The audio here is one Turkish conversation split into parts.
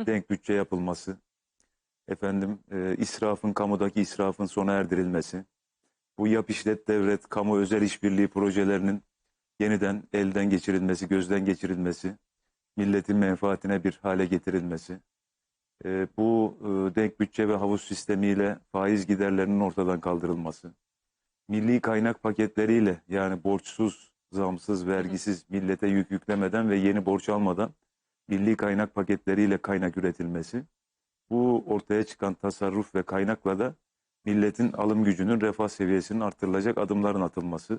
denk bütçe yapılması, efendim e, israfın, kamudaki israfın sona erdirilmesi, bu yap işlet devlet, kamu özel işbirliği projelerinin yeniden elden geçirilmesi, gözden geçirilmesi, milletin menfaatine bir hale getirilmesi, e, bu e, denk bütçe ve havuz sistemiyle faiz giderlerinin ortadan kaldırılması, milli kaynak paketleriyle yani borçsuz, zamsız, vergisiz millete yük yüklemeden ve yeni borç almadan milli kaynak paketleriyle kaynak üretilmesi, bu ortaya çıkan tasarruf ve kaynakla da milletin alım gücünün, refah seviyesinin artırılacak adımların atılması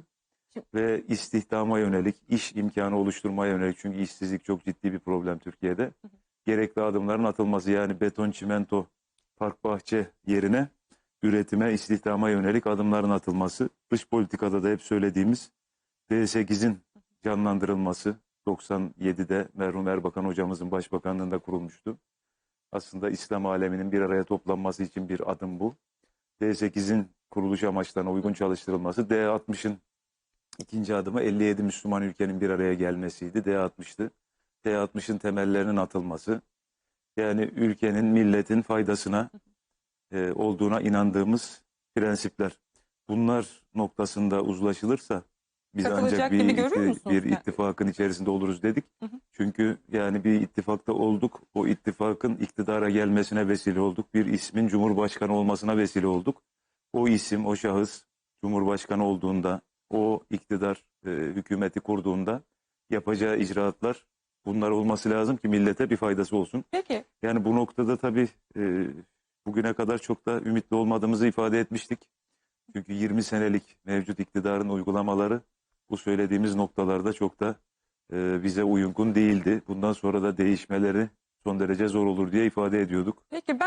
ve istihdama yönelik, iş imkanı oluşturmaya yönelik çünkü işsizlik çok ciddi bir problem Türkiye'de. Gerekli adımların atılması yani beton, çimento, park bahçe yerine üretime, istihdama yönelik adımların atılması. Dış politikada da hep söylediğimiz D8'in canlandırılması 97'de merhum Erbakan hocamızın başbakanlığında kurulmuştu. Aslında İslam aleminin bir araya toplanması için bir adım bu. D8'in kuruluş amaçlarına uygun çalıştırılması, D60'ın ikinci adımı 57 Müslüman ülkenin bir araya gelmesiydi. D60'tı. D60'ın temellerinin atılması. Yani ülkenin, milletin faydasına e, olduğuna inandığımız prensipler. Bunlar noktasında uzlaşılırsa biz ancak bir, gibi itti- musunuz? bir ittifakın içerisinde oluruz dedik. Hı hı. Çünkü yani bir ittifakta olduk. O ittifakın iktidara gelmesine vesile olduk. Bir ismin Cumhurbaşkanı olmasına vesile olduk. O isim, o şahıs Cumhurbaşkanı olduğunda, o iktidar e, hükümeti kurduğunda yapacağı icraatlar bunlar olması lazım ki millete bir faydası olsun. Peki Yani bu noktada tabii e, bugüne kadar çok da ümitli olmadığımızı ifade etmiştik. Çünkü 20 senelik mevcut iktidarın uygulamaları bu söylediğimiz noktalarda çok da e, bize uygun değildi. Bundan sonra da değişmeleri son derece zor olur diye ifade ediyorduk. peki ben